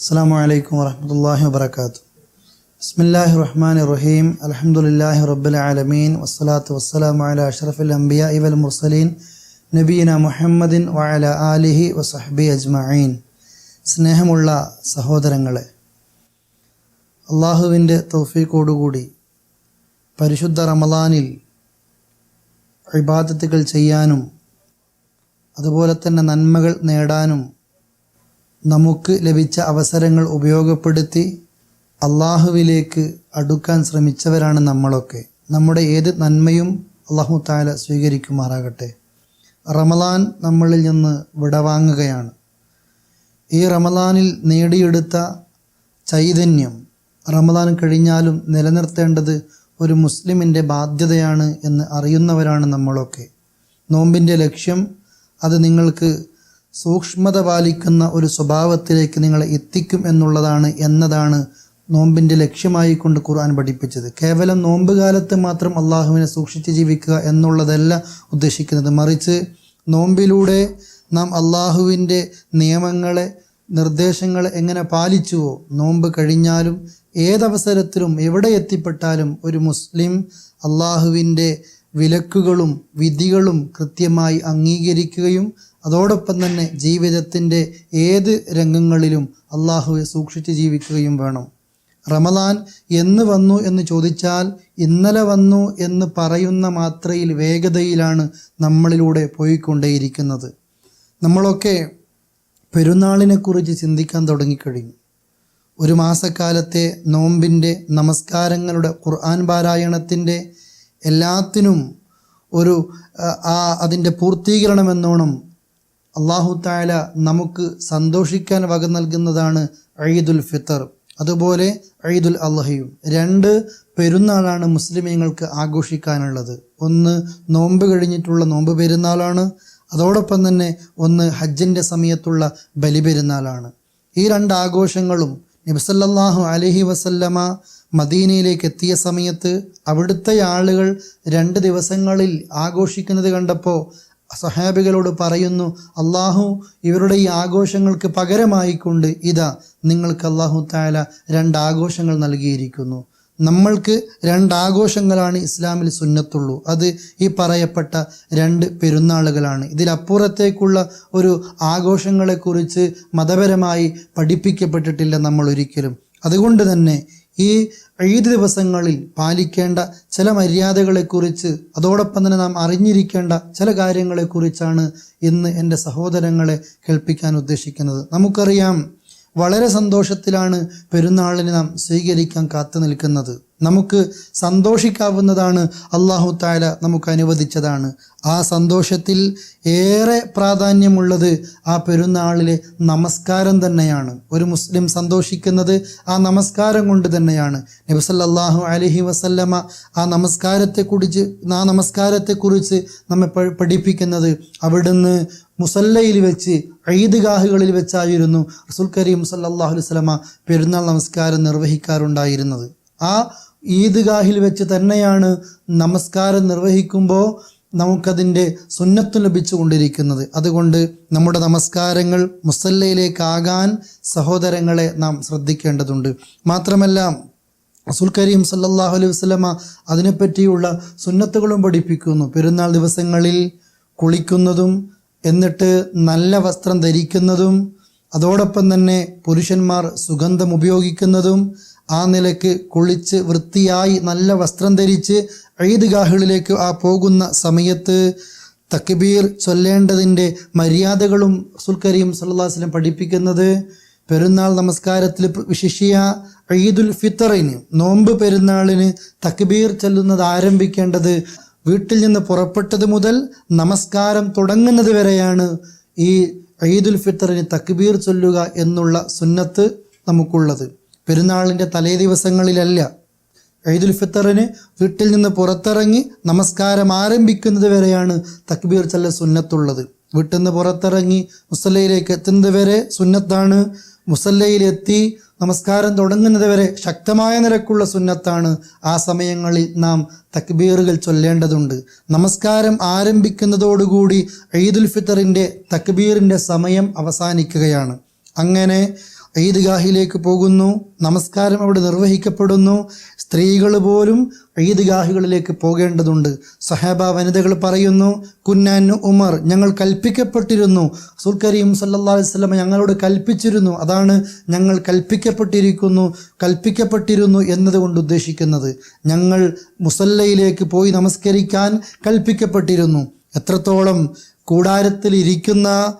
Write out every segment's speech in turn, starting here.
അസ്സാം വലൈക്കും വറഹമത്തല്ലാഹി വാത്തു ബിസ്മില്ലാഹി റഹ്മാൻ റഹീം. അലഹമുല്ലാഹി റബ്ബുൽ ആലമീൻ. വസ്സലാത്തു വസ്സലാമു അല അഷറഫുൽ അംബിയ ഇവൽ മുർസലീൻ. നബീന മുഹമ്മദിൻ വഅല ആലിഹി വസഹബി അജ്മഈൻ. സ്നേഹമുള്ള സഹോദരങ്ങളെ അള്ളാഹുവിന്റെ തൗഫീഖോടുകൂടി പരിശുദ്ധ റമദാനിൽ ഇബാദത്തുകൾ ചെയ്യാനും അതുപോലെ തന്നെ നന്മകൾ നേടാനും നമുക്ക് ലഭിച്ച അവസരങ്ങൾ ഉപയോഗപ്പെടുത്തി അള്ളാഹുവിലേക്ക് അടുക്കാൻ ശ്രമിച്ചവരാണ് നമ്മളൊക്കെ. നമ്മുടെ ഏത് നന്മയും അള്ളാഹു താല സ്വീകരിക്കുമാറാകട്ടെ. റമലാൻ നമ്മളിൽ നിന്ന് വിടവാങ്ങുകയാണ്. ഈ റമലാനിൽ നേടിയെടുത്ത ചൈതന്യം റമലാൻ കഴിഞ്ഞാലും നിലനിർത്തേണ്ടത് ഒരു മുസ്ലിമിന്റെ ബാധ്യതയാണ് എന്ന് അറിയുന്നവരാണ് നമ്മളൊക്കെ. നോമ്പിന്റെ ലക്ഷ്യം അത് നിങ്ങൾക്ക് സൂക്ഷ്മത പാലിക്കുന്ന ഒരു സ്വഭാവത്തിലേക്ക് നിങ്ങളെ എത്തിക്കും എന്നുള്ളതാണ് എന്നതാണ് നോമ്പിന്റെ ലക്ഷ്യമായി കൊണ്ട് ഖുർആൻ പഠിപ്പിച്ചത്. കേവലം നോമ്പ് കാലത്ത് മാത്രം അള്ളാഹുവിനെ സൂക്ഷിച്ച് ജീവിക്കുക എന്നുള്ളതല്ല ഉദ്ദേശിക്കുന്നത്. മറിച്ച് നോമ്പിലൂടെ നാം അള്ളാഹുവിന്റെ നിയമങ്ങളെ നിർദ്ദേശങ്ങളെ എങ്ങനെ പാലിച്ചുവോ നോമ്പ് കഴിഞ്ഞാലും ഏതവസരത്തിലും എവിടെ എത്തിപ്പെട്ടാലും ഒരു മുസ്ലിം അള്ളാഹുവിന്റെ വിലക്കുകളും വിധികളും കൃത്യമായി അംഗീകരിക്കുകയും അതോടൊപ്പം തന്നെ ജീവിതത്തിന്റെ ഏത് രംഗങ്ങളിലും അള്ളാഹുവെ സൂക്ഷിച്ച് ജീവിക്കുകയും വേണം. റമദാൻ എന്ന് വന്നു എന്ന് ചോദിച്ചാൽ ഇന്നലെ വന്നു എന്ന് പറയുന്ന മാത്രയിൽ വേഗതയിലാണ് നമ്മളിലൂടെ പോയിക്കൊണ്ടേയിരിക്കുന്നത്. നമ്മളൊക്കെ പെരുന്നാളിനെക്കുറിച്ച് ചിന്തിക്കാൻ തുടങ്ങിക്കഴിഞ്ഞു. ഒരു മാസക്കാലത്തെ നോമ്പിന്റെ നമസ്കാരങ്ങളുടെ ഖുർആൻ പാരായണത്തിന്റെ എല്ലാത്തിനും ഒരു ആ അതിന്റെ പൂർത്തീകരണമെന്നോണം അള്ളാഹു താല നമുക്ക് സന്തോഷിക്കാൻ വക നൽകുന്നതാണ് ഈദുൽ ഫിത്തർ. അതുപോലെ ഈദുൽ അള്ളഹയും രണ്ട് പെരുന്നാളാണ് മുസ്ലിമീങ്ങൾക്ക് ആഘോഷിക്കാനുള്ളത്. ഒന്ന് നോമ്പ് കഴിഞ്ഞിട്ടുള്ള നോമ്പ് പെരുന്നാളാണ്. അതോടൊപ്പം തന്നെ ഒന്ന് ഹജ്ജിന്റെ സമയത്തുള്ള ബലിപെരുന്നാളാണ്. ഈ രണ്ട് ആഘോഷങ്ങളും നബിസല്ലാഹു അലഹി വസല്ലമ മദീനയിലേക്ക് എത്തിയ സമയത്ത് അവിടുത്തെ ആളുകൾ രണ്ട് ദിവസങ്ങളിൽ ആഘോഷിക്കുന്നത് കണ്ടപ്പോൾ സഹാബികളോട് പറയുന്നു അള്ളാഹു ഇവരുടെ ഈ ആഘോഷങ്ങൾക്ക് പകരമായിക്കൊണ്ട് ഇതാ നിങ്ങൾക്ക് അള്ളാഹു താല രണ്ടാഘോഷങ്ങൾ നൽകിയിരിക്കുന്നു. നമ്മൾക്ക് രണ്ടാഘോഷങ്ങളാണ് ഇസ്ലാമിൽ സുന്നത്തുള്ളൂ. അത് ഈ പറയപ്പെട്ട രണ്ട് പെരുന്നാളുകളാണ്. ഇതിലപ്പുറത്തേക്കുള്ള ഒരു ആഘോഷങ്ങളെക്കുറിച്ച് മതപരമായി പഠിപ്പിക്കപ്പെട്ടിട്ടില്ല നമ്മൾ ഒരിക്കലും അതുകൊണ്ട് തന്നെ ഈ ഈദ് ദിവസങ്ങളിൽ പാലിക്കേണ്ട ചില മര്യാദകളെക്കുറിച്ച് അതോടൊപ്പം തന്നെ നാം അറിഞ്ഞിരിക്കേണ്ട ചില കാര്യങ്ങളെക്കുറിച്ചാണ് ഇന്ന് എന്റെ സഹോദരങ്ങളെ കേൾപ്പിക്കാൻ ഉദ്ദേശിക്കുന്നത്. നമുക്കറിയാം വളരെ സന്തോഷത്തിലാണ് പെരുന്നാളിനെ നാം സ്വീകരിക്കാൻ കാത്തു നിൽക്കുന്നത്. നമുക്ക് സന്തോഷിക്കാവുന്നതാണ് അള്ളാഹു താല നമുക്ക് അനുവദിച്ചതാണ്. ആ സന്തോഷത്തിൽ ഏറെ പ്രാധാന്യമുള്ളത് ആ പെരുന്നാളിലെ നമസ്കാരം തന്നെയാണ്. ഒരു മുസ്ലിം സന്തോഷിക്കുന്നത് ആ നമസ്കാരം കൊണ്ട് തന്നെയാണ്. നബിസല്ലാഹു അലഹി വസല്ലമ ആ നമസ്കാരത്തെ കുറിച്ച് ആ നമസ്കാരത്തെക്കുറിച്ച് നമ്മെ പഠിപ്പിക്കുന്നത് അവിടുന്ന് മുസല്ലയിൽ വെച്ച് ഈദ്ഗാഹുകളിൽ വെച്ചായിരുന്നു റസുൽ കരീം സല്ലാഹു വസ്ലമ പെരുന്നാൾ നമസ്കാരം നിർവഹിക്കാറുണ്ടായിരുന്നത്. ആ ഈദ്ഗാഹിൽ വെച്ച് തന്നെയാണ് നമസ്കാരം നിർവഹിക്കുമ്പോൾ നമുക്കതിന്റെ സുന്നത്ത് ലഭിച്ചുകൊണ്ടിരിക്കുന്നത്. അതുകൊണ്ട് നമ്മുടെ നമസ്കാരങ്ങൾ മുസല്ലയിലേക്കാകാൻ സഹോദരങ്ങളെ നാം ശ്രദ്ധിക്കേണ്ടതുണ്ട്. മാത്രമല്ല റസൂൽ കരീം സല്ലാഹു അലൈഹി വസ്ലമ അതിനെപ്പറ്റിയുള്ള സുന്നത്തുകളും പഠിപ്പിക്കുന്നു. പെരുന്നാൾ ദിവസങ്ങളിൽ കുളിക്കുന്നതും എന്നിട്ട് നല്ല വസ്ത്രം ധരിക്കുന്നതും അതോടൊപ്പം തന്നെ പുരുഷന്മാർ സുഗന്ധം ഉപയോഗിക്കുന്നതും ആ നിലയ്ക്ക് കുളിച്ച് വൃത്തിയായി നല്ല വസ്ത്രം ധരിച്ച് ഈദ്ഗാഹുകളിലേക്ക് ആ പോകുന്ന സമയത്ത് തക്ബീർ ചൊല്ലേണ്ടതിന്റെ മര്യാദകളും സുൽക്കരിയും കരീം സല്ലാസ്ലം പഠിപ്പിക്കുന്നത് പെരുന്നാൾ നമസ്കാരത്തിൽ വിശിഷ്യ ഈദുൽ ഫിത്തറിന് നോമ്പ് പെരുന്നാളിന് തക്ബീർ ചൊല്ലുന്നത് ആരംഭിക്കേണ്ടത് വീട്ടിൽ നിന്ന് പുറപ്പെട്ടത് മുതൽ നമസ്കാരം തുടങ്ങുന്നത് വരെയാണ് ഈ ഈദുൽ ഫിത്തറിന് തക്ബീർ ചൊല്ലുക എന്നുള്ള സുന്നത്ത് നമുക്കുള്ളത്. പെരുന്നാളിന്റെ തലേ ദിവസങ്ങളിലല്ല. ഐദുൽ ഫിത്തറിന് വീട്ടിൽ നിന്ന് പുറത്തിറങ്ങി നമസ്കാരം ആരംഭിക്കുന്നത് വരെയാണ് തക്ബീർ ചല്ല സുന്നത്തുള്ളത്. വീട്ടിൽ നിന്ന് പുറത്തിറങ്ങി മുസല്ലയിലേക്ക് എത്തുന്നത് വരെ സുന്നത്താണ്. മുസല്ലയിലെത്തി നമസ്കാരം തുടങ്ങുന്നത് വരെ ശക്തമായ നിരക്കുള്ള സുന്നത്താണ്. ആ സമയങ്ങളിൽ നാം തക്ബീറുകൾ ചൊല്ലേണ്ടതുണ്ട്. നമസ്കാരം ആരംഭിക്കുന്നതോടുകൂടി ഈദുൽ ഫിത്തറിന്റെ തക്ബീറിന്റെ സമയം അവസാനിക്കുകയാണ്. അങ്ങനെ ഈദ്ഗാഹിലേക്ക് പോകുന്നു. നമസ്കാരം അവിടെ നിർവഹിക്കപ്പെടുന്നു. സ്ത്രീകൾ പോലും ഈദ്ഗാഹുകളിലേക്ക് പോകേണ്ടതുണ്ട്. സഹാബ വനിതകൾ പറയുന്നു കുന്നാൻ ഉമർ ഞങ്ങൾ കൽപ്പിക്കപ്പെട്ടിരുന്നു. റസൂൽ കരീം വസല്ലം ഞങ്ങളോട് കൽപ്പിച്ചിരുന്നു. അതാണ് ഞങ്ങൾ കൽപ്പിക്കപ്പെട്ടിരിക്കുന്നു കൽപ്പിക്കപ്പെട്ടിരുന്നു എന്നതുകൊണ്ട് ഉദ്ദേശിക്കുന്നത്. ഞങ്ങൾ മുസല്ലയിലേക്ക് പോയി നമസ്കരിക്കാൻ കൽപ്പിക്കപ്പെട്ടിരുന്നു. എത്രത്തോളം കൂടാരത്തിൽ ഇരിക്കുന്ന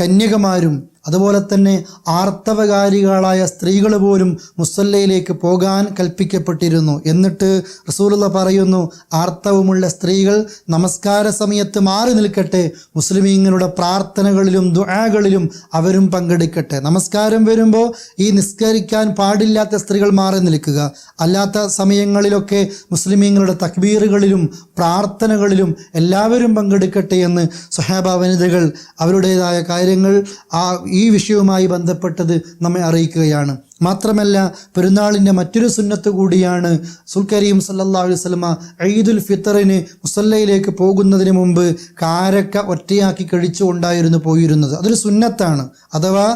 കന്യകമാരും അതുപോലെ തന്നെ ആർത്തവകാരികളായ സ്ത്രീകൾ പോലും മുസല്ലയിലേക്ക് പോകാൻ കൽപ്പിക്കപ്പെട്ടിരുന്നു. എന്നിട്ട് റസൂലുള്ള പറയുന്നു ആർത്തവമുള്ള സ്ത്രീകൾ നമസ്കാര സമയത്ത് മാറി നിൽക്കട്ടെ. മുസ്ലിമീങ്ങളുടെ പ്രാർത്ഥനകളിലും ദുആകളിലും അവരും പങ്കെടുക്കട്ടെ. നമസ്കാരം വരുമ്പോൾ ഈ നിസ്കരിക്കാൻ പാടില്ലാത്ത സ്ത്രീകൾ മാറി നിൽക്കുക. അല്ലാത്ത സമയങ്ങളിലൊക്കെ മുസ്ലിമീങ്ങളുടെ തക്ബീറുകളിലും പ്രാർത്ഥനകളിലും എല്ലാവരും പങ്കെടുക്കട്ടെ എന്ന് സുഹാബ വനിതകൾ അവരുടേതായ കാര്യങ്ങൾ ആ ഈ വിഷയവുമായി ബന്ധപ്പെട്ടത് നമ്മെ അറിയിക്കുകയാണ്. മാത്രമല്ല പെരുന്നാളിന്റെ മറ്റൊരു സുന്നത്ത് കൂടിയാണ് സുൽക്കരീം സല്ലാ വസല്ലമ ഈദുൽ ഫിത്തറിന് മുസല്ലയിലേക്ക് പോകുന്നതിന് മുമ്പ് കാരക്ക ഒറ്റയാക്കി കഴിച്ചുകൊണ്ടായിരുന്നു പോയിരുന്നത്. അതൊരു സുന്നത്താണ്. അഥവാ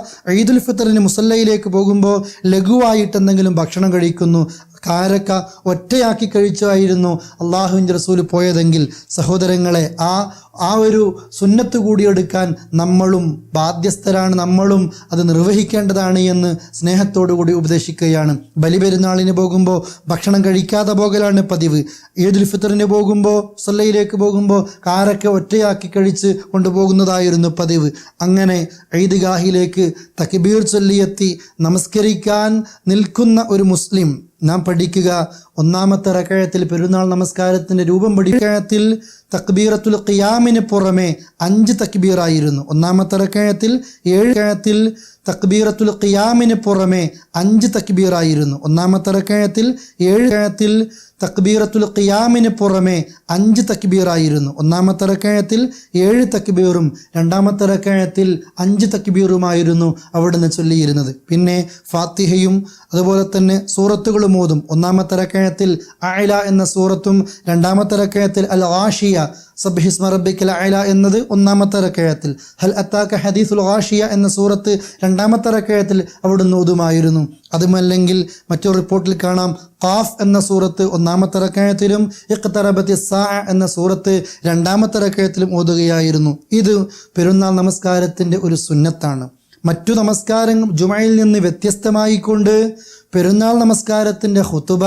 ഈദുൽ ഫിത്തറിന് മുസല്ലയിലേക്ക് പോകുമ്പോൾ ലഘുവായിട്ട് എന്തെങ്കിലും ഭക്ഷണം കഴിക്കുന്നു കാരക്ക ഒറ്റയാക്കി കഴിച്ചായിരുന്നു അള്ളാഹുവിന്റെ റസൂൽ പോയതെങ്കിൽ സഹോദരങ്ങളെ ആ ആ ഒരു സുന്നത്ത് കൂടി എടുക്കാൻ നമ്മളും ബാധ്യസ്ഥരാണ് നമ്മളും അത് നിർവഹിക്കേണ്ടതാണ് എന്ന് സ്നേഹത്തോടുകൂടി ഉപദേശിക്കുകയാണ്. ബലിപെരുന്നാളിന് പോകുമ്പോൾ ഭക്ഷണം കഴിക്കാതെ പോകലാണ് പതിവ്. ഈദുൽ ഫിത്തറിന് പോകുമ്പോൾ സൊല്ലയിലേക്ക് പോകുമ്പോൾ കാരൊക്കെ ഒറ്റയാക്കി കഴിച്ച് കൊണ്ടുപോകുന്നതായിരുന്നു പതിവ്. അങ്ങനെ ഈദ്ഗാഹിലേക്ക് തക്ബീർ ചൊല്ലിയെത്തി നമസ്കരിക്കാൻ നിൽക്കുന്ന ഒരു മുസ്ലിം നാം പഠിക്കുക. ഒന്നാമത്തെ റക്കഴത്തിൽ പെരുന്നാൾ നമസ്കാരത്തിന്റെ രൂപം പഠിക്കഴത്തിൽ തക്ബീറത്തുൽ ഖിയാമിന് പുറമെ അഞ്ച് തക്ബീറായിരുന്നു. ഒന്നാമത്തെ റക്കഴത്തിൽ ഏഴ് കഴത്തിൽ തക്ബീറത്തുൽ ഖിയാമിന് പുറമെ അഞ്ച് തക്ബീറായിരുന്നു. ഒന്നാമത്തെ റക്കഴത്തിൽ ഏഴ് കഴത്തിൽ തക്ബീറത്തുൽ ഖിയാമിന് പുറമെ അഞ്ച് തക്ബീറായിരുന്നു. ഒന്നാമത്തെ റക്കഴത്തിൽ ഏഴ് തക്ബീറും രണ്ടാമത്തെ റക്കഴത്തിൽ അഞ്ച് തക്ബീറുമായിരുന്നു അവിടുന്ന് ചൊല്ലിയിരുന്നത്. പിന്നെ ഫാത്തിഹയും അതുപോലെ തന്നെ സൂറത്തുകളും ഓതും. ഒന്നാമത്തെ റക്കഴത്തിൽ അയല എന്ന സൂറത്തും രണ്ടാമത്തെ റക്കഴത്തിൽ അൽ ആഷിയ സബ്ഹിസ്മ റബ്ബിക്കൽ അയല എന്നത് ഒന്നാമത്തെ റക്കയത്തിൽ. ഹൽ അത്താക്ക ഹദീസുൽ ഹാഷിയ എന്ന സൂറത്ത് രണ്ടാമത്തെ റക്കയത്തിൽ അവിടുന്ന് ഓതുമായിരുന്നു. അതുമല്ലെങ്കിൽ മറ്റൊരു റിപ്പോർട്ടിൽ കാണാം ഖാഫ് എന്ന സൂറത്ത് ഒന്നാമത്തെ റക്കയത്തിലും ഇഖ്തറബത്തി സാ എന്ന സൂറത്ത് രണ്ടാമത്തെ റക്കയത്തിലും ഓതുകയായിരുന്നു. ഇത് പെരുന്നാൾ നമസ്കാരത്തിന്റെ ഒരു സുന്നത്താണ്. മറ്റു നമസ്കാരം ജുമയിൽ നിന്ന് വ്യത്യസ്തമായിക്കൊണ്ട് പെരുന്നാൾ നമസ്കാരത്തിന്റെ ഹുത്തുബ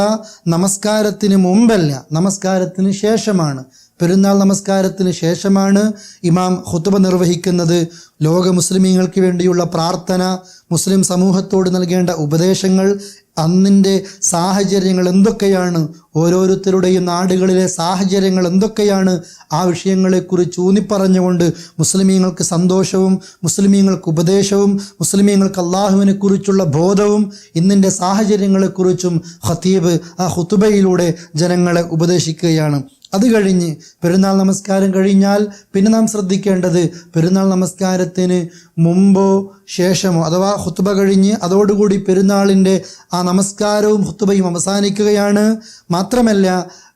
നമസ്കാരത്തിന് മുമ്പല്ല നമസ്കാരത്തിന് ശേഷമാണ്. പെരുന്നാൾ നമസ്കാരത്തിന് ശേഷമാണ് ഇമാം ഹുത്തുബ നിർവഹിക്കുന്നത്. ലോക മുസ്ലിമീങ്ങൾക്ക് വേണ്ടിയുള്ള പ്രാർത്ഥന മുസ്ലിം സമൂഹത്തോട് നൽകേണ്ട ഉപദേശങ്ങൾ അന്നിന്റെ സാഹചര്യങ്ങൾ എന്തൊക്കെയാണ് ഓരോരുത്തരുടെയും നാടുകളിലെ സാഹചര്യങ്ങൾ എന്തൊക്കെയാണ് ആ വിഷയങ്ങളെക്കുറിച്ച് ഊന്നിപ്പറഞ്ഞുകൊണ്ട് മുസ്ലിമീങ്ങൾക്ക് സന്തോഷവും മുസ്ലിമീങ്ങൾക്ക് ഉപദേശവും മുസ്ലിമീങ്ങൾക്ക് അള്ളാഹുവിനെ കുറിച്ചുള്ള ബോധവും ഇന്നിന്റെ സാഹചര്യങ്ങളെക്കുറിച്ചും ഖത്തീബ് ആ ഹുത്തുബയിലൂടെ ജനങ്ങളെ ഉപദേശിക്കുകയാണ്. അത് കഴിഞ്ഞ് പെരുന്നാൾ നമസ്കാരം കഴിഞ്ഞാൽ പിന്നെ നാം ശ്രദ്ധിക്കേണ്ടത് പെരുന്നാൾ നമസ്കാരത്തിന് മുമ്പോ ശേഷമോ അഥവാ ഹുത്തുബ കഴിഞ്ഞ് അതോടുകൂടി പെരുന്നാളിന്റെ ആ നമസ്കാരവും ഹുത്തുബയും അവസാനിക്കുകയാണ്. മാത്രമല്ല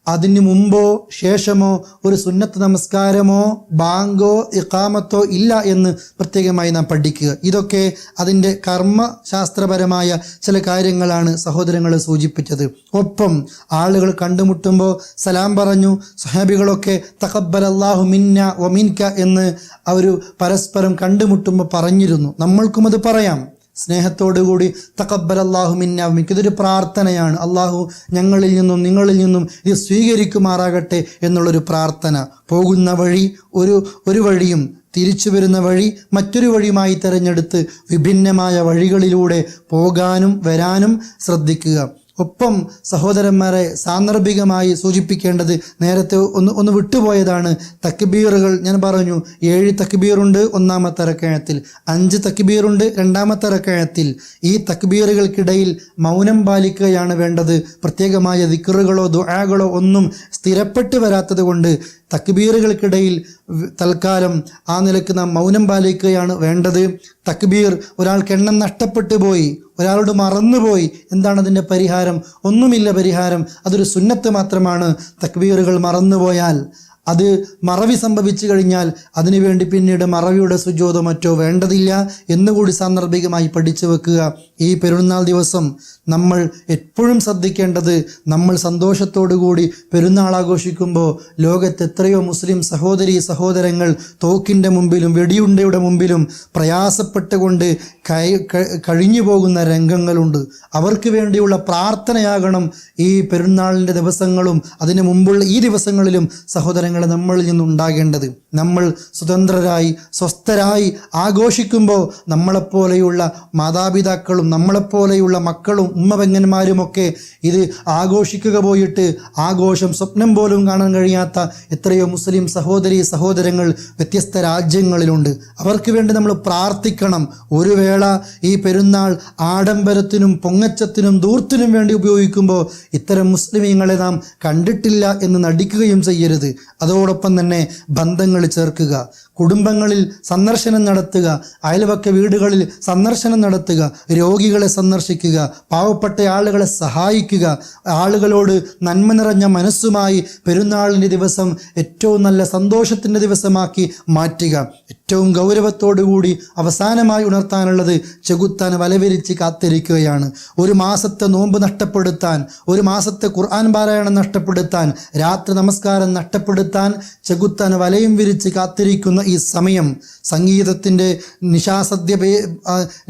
അതിന് മുമ്പോ ശേഷമോ ഒരു സുന്നത്ത് നമസ്കാരമോ ബാങ്കോ ഇക്കാമത്തോ ഇല്ല എന്ന് പ്രത്യേകമായി നാം പഠിക്കുക. ഇതൊക്കെ അതിന്റെ കർമ്മശാസ്ത്രപരമായ ചില കാര്യങ്ങളാണ് സഹോദരങ്ങൾ സൂചിപ്പിച്ചത്. ഒപ്പം ആളുകൾ കണ്ടുമുട്ടുമ്പോൾ സലാം പറഞ്ഞു സഹാബികളൊക്കെ തഖബ്ബൽ അള്ളാഹു മിന്ന ഒമിൻക എന്ന് അവർ പരസ്പരം കണ്ടുമുട്ടുമ്പോൾ പറഞ്ഞിരുന്നു. നമ്മൾക്കും അത് പറയാം. സ്നേഹത്തോടുകൂടി തക്കബൽ അള്ളാഹു മിന്നാവും ഇതൊരു പ്രാർത്ഥനയാണ്. അള്ളാഹു ഞങ്ങളിൽ നിന്നും നിങ്ങളിൽ നിന്നും ഇത് സ്വീകരിക്കുമാറാകട്ടെ എന്നുള്ളൊരു പ്രാർത്ഥന. പോകുന്ന വഴി ഒരു ഒരു വഴിയും തിരിച്ചു വരുന്ന വഴി മറ്റൊരു വഴിയുമായി തിരഞ്ഞെടുത്ത് വിഭിന്നമായ വഴികളിലൂടെ പോകാനും വരാനും ശ്രദ്ധിക്കുക. ഒപ്പം സഹോദരന്മാരെ സാന്ദർഭികമായി സൂചിപ്പിക്കേണ്ടത് നേരത്തെ ഒന്ന് ഒന്ന് വിട്ടുപോയതാണ്. തക്ബീറുകൾ ഞാൻ പറഞ്ഞു ഏഴ് തക്ബീറുണ്ട് ഒന്നാമത്തെ റക്കഴത്തിൽ അഞ്ച് തക്ബീറുണ്ട് രണ്ടാമത്തെ റക്കഴത്തിൽ ഈ തക്ബീറുകൾക്കിടയിൽ മൗനം പാലിക്കുകയാണ് വേണ്ടത്. പ്രത്യേകമായ ദിക്കറുകളോ ദുആകളോ ഒന്നും സ്ഥിരപ്പെട്ട് വരാത്തത് കൊണ്ട് തക്ബീറുകൾക്കിടയിൽ തൽക്കാലം ആ നിലയ്ക്ക് നാം മൗനം പാലിക്കുകയാണ് വേണ്ടത്. തക്ബീർ ഒരാൾക്ക് എണ്ണം നഷ്ടപ്പെട്ടു പോയി ഒരാളോട് മറന്നുപോയി എന്താണ് അതിന്റെ പരിഹാരം? ഒന്നുമില്ല പരിഹാരം. അതൊരു സുന്നത്ത് മാത്രമാണ്. തക്ബീറുകൾ മറന്നുപോയാൽ അത് മറവി സംഭവിച്ചു കഴിഞ്ഞാൽ അതിനുവേണ്ടി പിന്നീട് മറവിയുടെ സുജോതോ മറ്റോ വേണ്ടതില്ല എന്നുകൂടി സാന്ദർഭികമായി പഠിച്ചു വെക്കുക. ഈ പെരുന്നാൾ ദിവസം നമ്മൾ എപ്പോഴും ശ്രദ്ധിക്കേണ്ടത് നമ്മൾ കൂടി പെരുന്നാൾ ആഘോഷിക്കുമ്പോൾ ലോകത്ത് എത്രയോ മുസ്ലിം സഹോദരി സഹോദരങ്ങൾ തോക്കിന്റെ മുമ്പിലും വെടിയുണ്ടയുടെ മുമ്പിലും പ്രയാസപ്പെട്ടുകൊണ്ട് കൈ കഴിഞ്ഞു പോകുന്ന രംഗങ്ങളുണ്ട്. അവർക്ക് വേണ്ടിയുള്ള പ്രാർത്ഥനയാകണം ഈ പെരുന്നാളിന്റെ ദിവസങ്ങളും അതിന് മുമ്പുള്ള ഈ ദിവസങ്ങളിലും സഹോദരങ്ങളെ നമ്മളിൽ നിന്നുണ്ടാകേണ്ടത്. നമ്മൾ സ്വതന്ത്രരായി സ്വസ്ഥരായി ആഘോഷിക്കുമ്പോൾ നമ്മളെപ്പോലെയുള്ള മാതാപിതാക്കളും നമ്മളെപ്പോലെയുള്ള മക്കളും ഉമ്മപെങ്ങന്മാരുമൊക്കെ ഇത് ആഘോഷിക്കുക പോയിട്ട് ആഘോഷം സ്വപ്നം പോലും കാണാൻ കഴിയാത്ത എത്രയോ മുസ്ലിം സഹോദരി സഹോദരങ്ങൾ വ്യത്യസ്ത രാജ്യങ്ങളിലുണ്ട്. അവർക്ക് വേണ്ടി നമ്മൾ പ്രാർത്ഥിക്കണം. ഒരു വേള ഈ പെരുന്നാൾ ആഡംബരത്തിനും പൊങ്ങച്ചത്തിനും ദൂർത്തിനും വേണ്ടി ഉപയോഗിക്കുമ്പോൾ ഇത്തരം മുസ്ലിമീങ്ങളെ നാം കണ്ടിട്ടില്ല എന്ന് നടിക്കുകയും ചെയ്യരുത്. അതോടൊപ്പം തന്നെ ബന്ധങ്ങൾ ചേർക്കുക. കുടുംബങ്ങളിൽ സന്ദർശനം നടത്തുക അയൽവക്ക വീടുകളിൽ സന്ദർശനം നടത്തുക രോഗികളെ സന്ദർശിക്കുക പാവപ്പെട്ട ആളുകളെ സഹായിക്കുക ആളുകളോട് നന്മ നിറഞ്ഞ മനസ്സുമായി പെരുന്നാളിന്റെ ദിവസം ഏറ്റവും നല്ല സന്തോഷത്തിന്റെ ദിവസമാക്കി മാറ്റുക. ഏറ്റവും ഗൗരവത്തോടുകൂടി അവസാനമായി ഉണർത്താനുള്ളത് ചെകുത്താൻ വലവിരിച്ച് കാത്തിരിക്കുകയാണ്. ഒരു മാസത്തെ നോമ്പ് നഷ്ടപ്പെടുത്താൻ ഒരു മാസത്തെ ഖുർആൻ പാരായണം നഷ്ടപ്പെടുത്താൻ രാത്രി നമസ്കാരം നഷ്ടപ്പെടുത്താൻ ചെകുത്താൻ വലയും വിരിച്ച് കാത്തിരിക്കുന്ന ഈ സമയം സംഗീതത്തിന്റെ നിശാസദ്യ പേ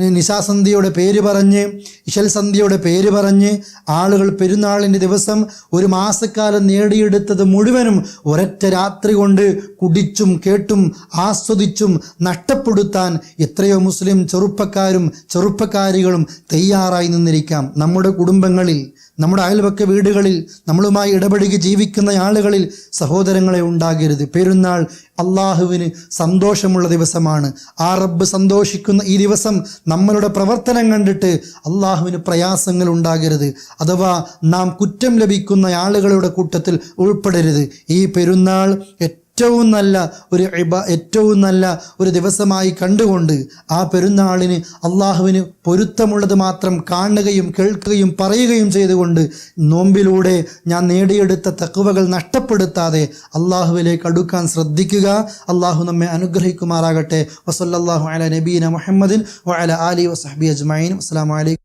നിശാസന്ധ്യയുടെ പേര് പറഞ്ഞ് ഇശൽ സന്ധ്യയുടെ പേര് പറഞ്ഞ് ആളുകൾ പെരുന്നാളിന്റെ ദിവസം ഒരു മാസക്കാലം നേടിയെടുത്തത് മുഴുവനും ഒരൊറ്റ രാത്രി കൊണ്ട് കുടിച്ചും കേട്ടും ആസ്വദിച്ചും നഷ്ടപ്പെടുത്താൻ എത്രയോ മുസ്ലിം ചെറുപ്പക്കാരും ചെറുപ്പക്കാരികളും തയ്യാറായി നിന്നിരിക്കാം. നമ്മുടെ കുടുംബങ്ങളിൽ നമ്മുടെ അയൽവക്ക വീടുകളിൽ നമ്മളുമായി ഇടപെടുക ജീവിക്കുന്ന ആളുകളിൽ സഹോദരങ്ങളെ ഉണ്ടാകരുത്. പെരുന്നാൾ അള്ളാഹുവിന് സന്തോഷമുള്ള ദിവസമാണ്. ആ റബ്ബ് സന്തോഷിക്കുന്ന ഈ ദിവസം നമ്മളുടെ പ്രവർത്തനം കണ്ടിട്ട് അള്ളാഹുവിന് പ്രയാസങ്ങൾ ഉണ്ടാകരുത്. അഥവാ നാം കുറ്റം ലഭിക്കുന്ന ആളുകളുടെ കൂട്ടത്തിൽ ഉൾപ്പെടരുത്. ഈ പെരുന്നാൾ ഏറ്റവും നല്ല ഒരു ഇബ ഏറ്റവും നല്ല ഒരു ദിവസമായി കണ്ടുകൊണ്ട് ആ പെരുന്നാളിന് അള്ളാഹുവിന് പൊരുത്തമുള്ളത് മാത്രം കാണുകയും കേൾക്കുകയും പറയുകയും ചെയ്തുകൊണ്ട് നോമ്പിലൂടെ ഞാൻ നേടിയെടുത്ത തക്കുവകൾ നഷ്ടപ്പെടുത്താതെ അള്ളാഹുവിലേക്ക് അടുക്കാൻ ശ്രദ്ധിക്കുക. അള്ളാഹു നമ്മെ അനുഗ്രഹിക്കുമാറാകട്ടെ. വസല്ലാഹു അല നബീന മുഹമ്മദിൻ വഅല അലി വസഹബി അജ്മൈൻ അസ്സാം വലൈക്കും